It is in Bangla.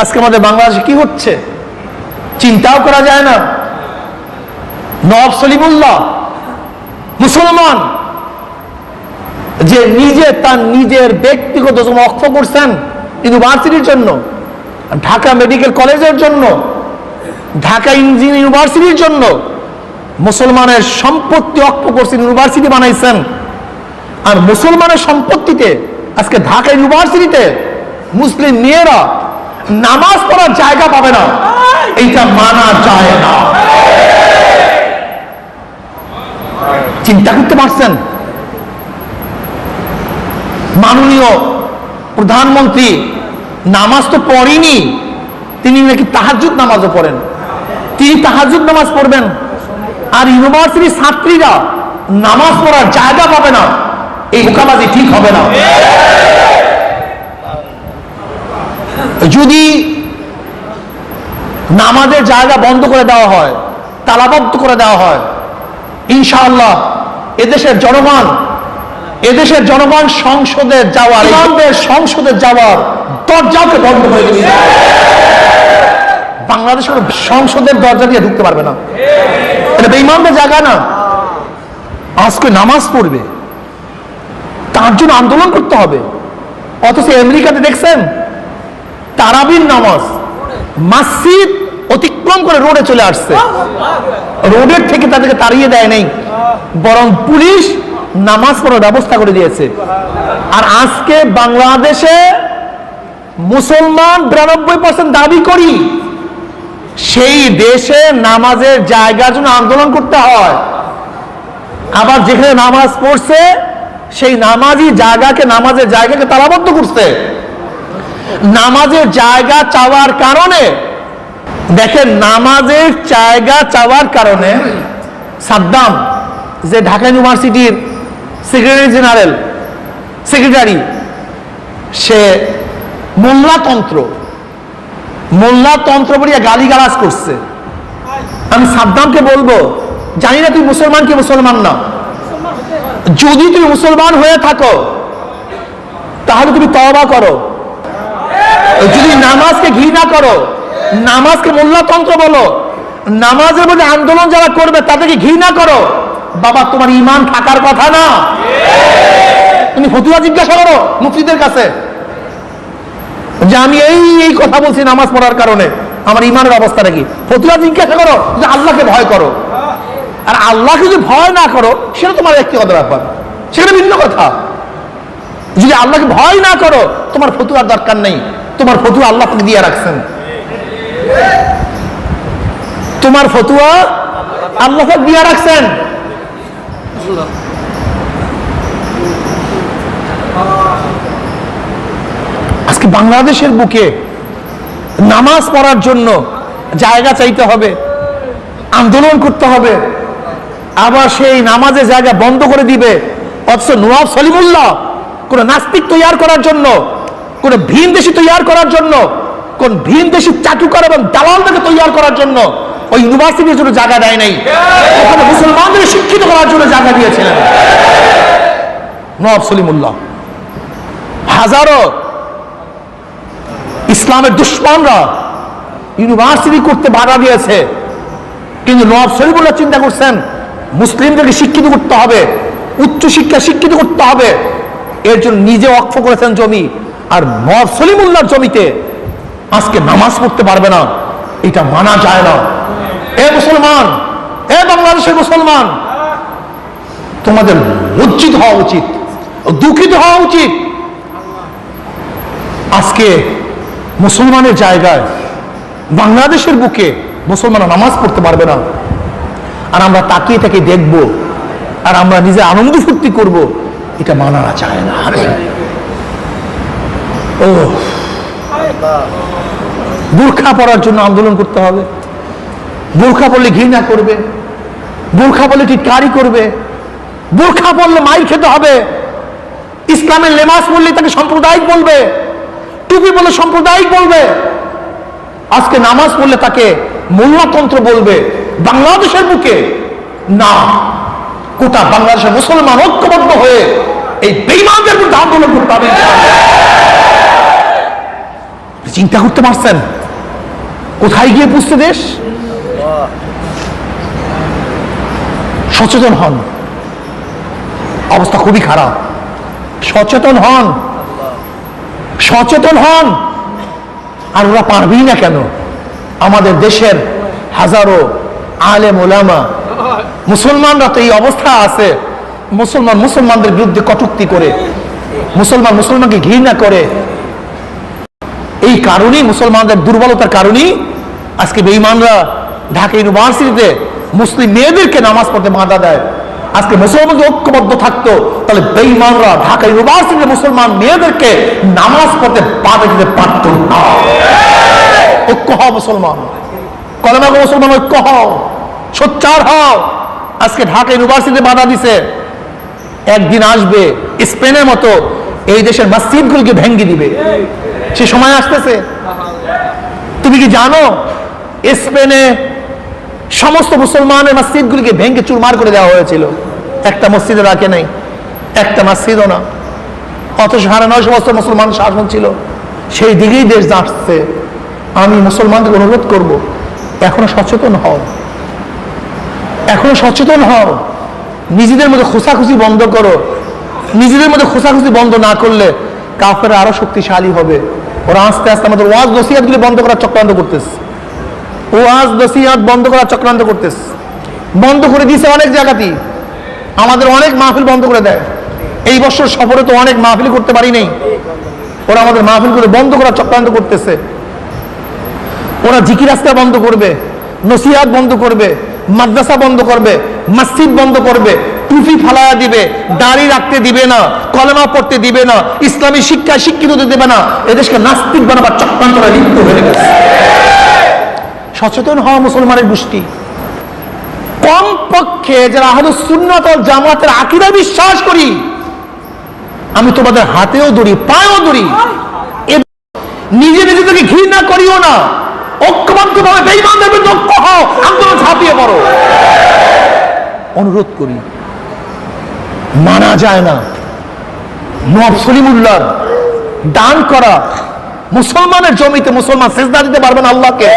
আজকে আমাদের বাংলাদেশে কি হচ্ছে? চিন্তাও করা যায় না। নব সলিমুল্লাহ, মুসলমান, যে নিজে তার নিজের ব্যক্তিগত অক্ষ করছেন ইউনিভার্সিটির জন্য, ঢাকা মেডিকেল কলেজের জন্য, ঢাকা ইঞ্জিনিয়ারিং ইউনিভার্সিটির জন্য মুসলমানের সম্পত্তি অক্ষ করছেন, ইউনিভার্সিটি বানাইছেন। আর মুসলমানের সম্পত্তিতে আজকে ঢাকা ইউনিভার্সিটিতে মুসলিম মেয়েরা নামাজ পড়ার জায়গা পাবে না। এইটা মানা যায় না। চিন্তা করতে পারছেন? মাননীয় প্রধানমন্ত্রী, নামাজ তো পড়েনি, তিনি নাকি তাহাজুদ নামাজও পড়েন। তিনি তাহাজুদ নামাজ পড়বেন। আর ইউনিভার্সিটির ছাত্রীরা নামাজ পড়ার জায়গা পাবে না। এই বোকাবাজি ঠিক হবে না। যদি নামাজের জায়গা বন্ধ করে দেওয়া হয় তালাবদ্ধ করে দেওয়া হয়, ইনশাআল্লাহ এদেশের জনগণ এদেশের জনগণ সংসদে যাওয়ার, ইমামদের সংসদে যাওয়ার দরজাকে বন্ধ করে দিবে। বাংলাদেশের সংসদের দরজা দিয়ে ঢুকতে পারবে না। এটা বেইমানদের জায়গা না। আজকে নামাজ পড়বে। তার জন্য আন্দোলন করতে হবে। অথচ আমেরিকাতে দেখছেন তারাবির নামাজ মসজিদ অতিক্রম করে রোডে চলে আসছে। রোডের থেকে তাদেরকে তাড়িয়ে দেয় নাই, বরং পুলিশ নামাজ পড়ার ব্যবস্থা করে দিয়েছে। আর আজকে বাংলাদেশে মুসলমান বিরানব্বই পার্সেন্ট দাবি করি, সেই দেশে নামাজের জায়গার জন্য আন্দোলন করতে হয়। আবার যেখানে নামাজ পড়ছে, সেই নামাজি জায়গাকে, নামাজের জায়গাকে তালাবদ্ধ করছে। নামাজের জায়গা চাওয়ার কারণে, দেখেন নামাজের জায়গা চাওয়ার কারণে সাদ্দাম, যে ঢাকা ইউনিভার্সিটির সেক্রেটারি জেনারেল সেক্রেটারি সে মোল্লাতন্ত্র মোল্লাতন্ত্র বলিয়া গালিগালাজ করছে। আমি সাদ্দামকে বলব, জানি না তুই মুসলমান কি মুসলমান না। যদি তুমি মুসলমান হয়ে থাকো, তাহলে তুমি তওবা করো। যদি নামাজকে ঘৃণা করো, নামাজকে মোল্লাতন্ত্র বলো, নামাজের মধ্যে আন্দোলন যারা করবে, তাদেরকে ঘৃণা করো। বাবা, তোমার ইমান থাকার কথা না। তুমি ফতুয়া জিজ্ঞাসা করো মুফতিদের কাছে যে, আমি এই এই কথা বলছি নামাজ পড়ার কারণে। আমার ইমানের অবস্থাটা কি ফতুয়া জিজ্ঞাসা করো যে আল্লাহকে ভয় করো। আর আল্লাহকে যদি ভয় না করো, সেটা তোমার একটি ব্যক্তিগত ব্যাপার। সেটা ভিন্ন কথা। যদি আল্লাহকে ভয় না করো, তোমার ফতুয়ার দরকার নেই। তোমার ফতুয়া আল্লাহ আপনি দিয়ে রাখছেন। তোমার ফতুয়া আল্লাহ দিয়ে রাখছেন। আজকে বাংলাদেশের বুকে নামাজ পড়ার জন্য জায়গা চাইতে হবে, আন্দোলন করতে হবে, আবার সেই নামাজের জায়গা বন্ধ করে দিবে। অথচ নওয়াব সলিমুল্লাহ কোন নাস্তিক তৈয়ার করার জন্য কোন ভিন দেশি তৈয়ার করার জন্য, কোন ভিন দেশি চাটুকার এবং দালালদেরকে তৈয়ার করার জন্য ওই ইউনিভার্সিটির জন্য জায়গা দেয় নাই। ওখানে মুসলমানদের শিক্ষিত করার জন্য জায়গা দিয়েছিলেন। নওয়াব সলিমুল্লাহ। হাজারো ইসলামের দুশ্মনরা ইউনিভার্সিটি করতে বাধা দিয়েছে। কিন্তু নওয়াব শরীফুল্লাহ চিন্তা করছেন, মুসলিমদেরকে শিক্ষিত করতে হবে উচ্চ শিক্ষা শিক্ষিত করতে হবে। এর জন্য নিজে অক্ষ করেছেন জমি। আর নওয়াব সলিমুল্লাহর জমিতে আজকে নামাজ পড়তে পারবে না, এটা মানা যায় না। এ মুসলমান, এ বাংলাদেশের মুসলমান, তোমাদের লজ্জিত হওয়া উচিত, দুঃখিত হওয়া উচিত। আজকে মুসলমানের জায়গায়, বাংলাদেশের বুকে মুসলমানরা নামাজ পড়তে পারবে না। আর আমরা তাকিয়ে তাকিয়ে দেখব, আর আমরা নিজে আনন্দ ফুর্তি করব, এটা মানা চায় না। ও। বুর্খা পরার জন্য আন্দোলন করতে হবে। বুর্খা পড়লে ঘৃণা করবে। বোরখা পড়লে টিটকারি করবে। বুর্খা পড়লে মাইর খেতে হবে। ইসলামের লেমাস পড়লে তাকে সাম্প্রদায়িক বলবে। টুপি বলে সাম্প্রদায়িক বলবে। আজকে নামাজ পড়লে তাকে মোল্লাতন্ত্র বলবে। বাংলাদেশের বুকে না, গোটা বাংলাদেশের মুসলমান ঐক্যবদ্ধ হয়ে এই বেইমানদের বিরুদ্ধে আন্দোলন করতে হবে। চিন্তা করতে পারছেন? কোথায় গিয়ে পুষতে দেশ? সচেতন হন। অবস্থা খুবই খারাপ। সচেতন হন। সচেতন হন। আর ওরা পারবেই না কেন? আমাদের দেশের হাজারো আলেম ওলামা, মুসলমানরা তো এই অবস্থা আছে। মুসলমান মুসলমানদের বিরুদ্ধে কটুক্তি করে, মুসলমান মুসলমানকে ঘৃণা করে এই কারণেই মুসলমানদের দুর্বলতার কারণেই আজকে বেঈমানরা ঢাকা ইউনিভার্সিটিতে মুসলিম মেয়েদেরকে নামাজ পড়তে বাধা দেয়। আজকে মুসলমান ঐক্যবদ্ধ থাকতো, তাহলে বেঈমানরা ঢাকা ইউনিভার্সিটিতে মুসলমান মেয়েদেরকে নামাজ পড়তে বাধা দিতে পারত না। ঐক্য হও মুসলমান। কলমা মুসলমান, ঐক্য হও। সোচ্চার হও। আজকে ঢাকা ইউনিভার্সিটিতে বাধা দিছে। একদিন আসবে স্পেনের মতো এই দেশের মসজিদগুলিকে ভেঙ্গে দিবে। সে সময় আসতেছে। তুমি কি জানো, স্পেনে সমস্ত মুসলমানের মসজিদগুলিকে ভেঙ্গে চুরমার করে দেওয়া হয়েছিল। একটা মসজিদে রাখে নাই, একটা মসজিদও না। অথচ সাড়ে নয়শো বছর মুসলমান শাসন ছিল। সেই দিকেই দেশ যাচ্ছে। আমি মুসলমানদের অনুরোধ করব, এখনও সচেতন হও। এখনও সচেতন হও। নিজেদের মধ্যে খোসাখুসি বন্ধ করো। নিজেদের মধ্যে খোসাখুসি বন্ধ না করলে কাফেরা আরও শক্তিশালী হবে। ওরা আস্তে আস্তে আমাদের ওয়াজ নসিহাতগুলি বন্ধ করার চক্রান্ত করতেছে। ওয়াজ নসিহাত বন্ধ করার চক্রান্ত করতেছে। বন্ধ করে দিয়েছে অনেক জায়গাতেই। আমাদের অনেক মাহফিল বন্ধ করে দেয়। এই বছর সফরে তো অনেক মাহফিল করতে পারি নেই। ওরা আমাদের মাহফিল করে বন্ধ করার চক্রান্ত করতেছে। ওরা জিকির রাস্তা বন্ধ করবে, নসিহাত বন্ধ করবে, মাদ্রাসা বন্ধ করবে, মসজিদ বন্ধ করবে টুপি ফালায়া দিবে, দাড়ি রাখতে দিবে না, কলেমা পড়তে দিবে না, ইসলামী শিক্ষা শিক্ষিত দেবে না, এদেশকে নাস্তিক বানাবার চক্রান্তরা লিপ্ত হয়ে গেছে। সচেতন হওয়া মুসলমানের গোষ্ঠী। কম পক্ষে যারা আহদ সুন্নত জামাতের আকিদা বিশ্বাস করি, আমি তোমাদের হাতেও দড়ি পায়েও দড়ি এ- নিজে নিজেদেরকে ঘৃণা করিও না। ঐক্যবদ্ধ ভাবে বেইমানদের ঐক্য হও, আন্দোলন ঝাঁপিয়ে পড়ো। অনুরোধ করি মানা যায় না। নবসলিমুল্লার দান করা মুসলমানের জমিতে মুসলমান সেজদা দিতে পারবেন আল্লাহকে।